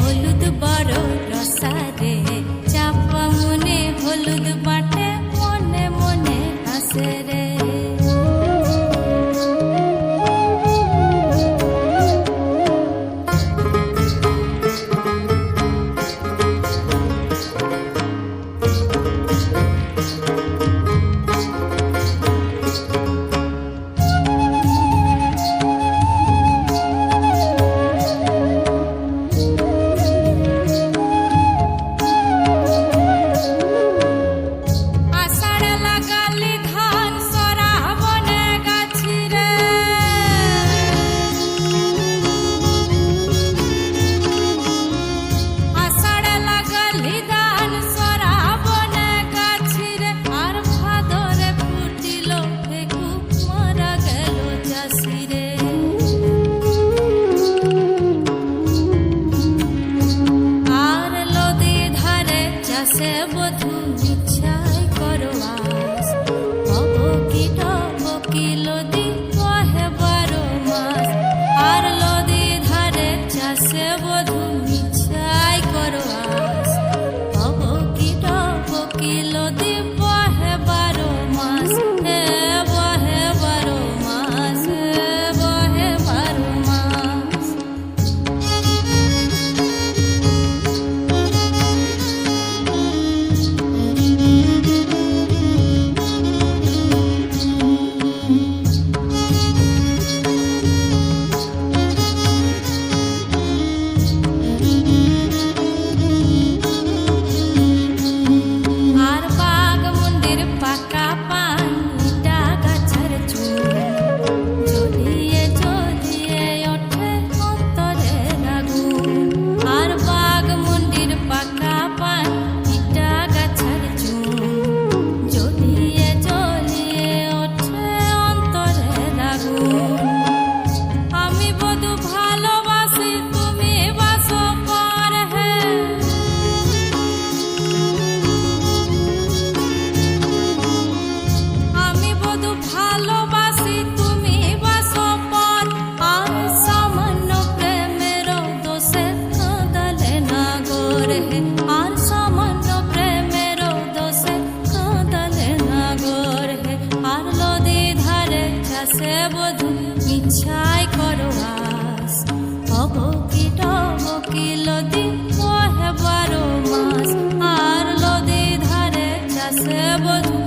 হলুদ বড় রসারে চাপা মনে হলুদ বাটে মনে মনে হাসে রে। আছে বধু ইচ্ছাই করো আস অবকিল বকিল দি কহে বারো মাস আর লদি ধারে চাষে বধু সে বধু মিছাই করো আস। অবকিট বকিল দিব হেবার মাস। আর লদে ধারে চাষে বধু